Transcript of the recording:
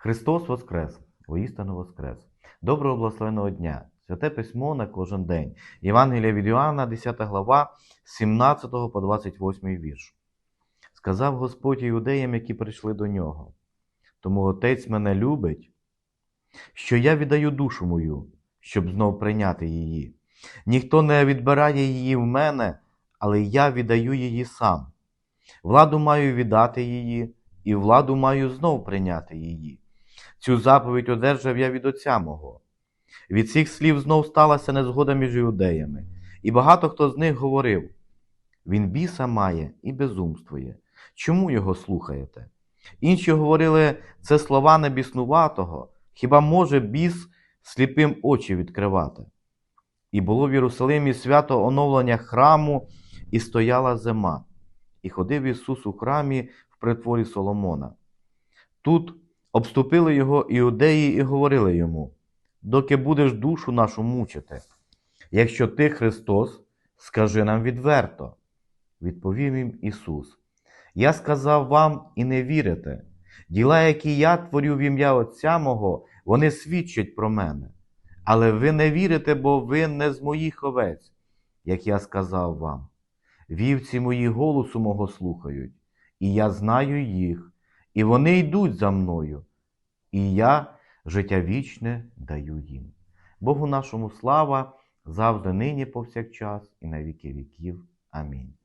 Христос Воскрес, воістину Воскрес. Доброго благословеного дня! Святе письмо на кожен день. Євангелія від Іоанна, 10 глава, 17 по 28 вірш. Сказав Господь іудеям, які прийшли до нього. Тому Отець мене любить, що я віддаю душу мою, щоб знов прийняти її. Ніхто не відбирає її в мене, але я віддаю її сам. Владу маю віддати її, і владу маю знов прийняти її. Цю заповідь одержав я від Отця мого. Від цих слів знов сталася незгода між іудеями, і багато хто з них говорив: Він біса має і безумствує. Чому його слухаєте? Інші говорили, це слова небіснуватого, хіба може біс сліпим очі відкривати? І було в Єрусалимі свято оновлення храму, і стояла зима, і ходив Ісус у храмі в притворі Соломона. Тут обступили його іудеї і говорили йому: доки будеш душу нашу мучити, якщо ти Христос, скажи нам відверто. Відповів їм Ісус. Я сказав вам і не вірите. Діла, які я творю в ім'я Отця мого, вони свідчать про мене. Але ви не вірите, бо ви не з моїх овець, як я сказав вам. Вівці мої голосу мого слухають, і я знаю їх, і вони йдуть за мною, і я життя вічне даю їм. Богу нашому слава завжди нині повсякчас і на віки віків. Амінь.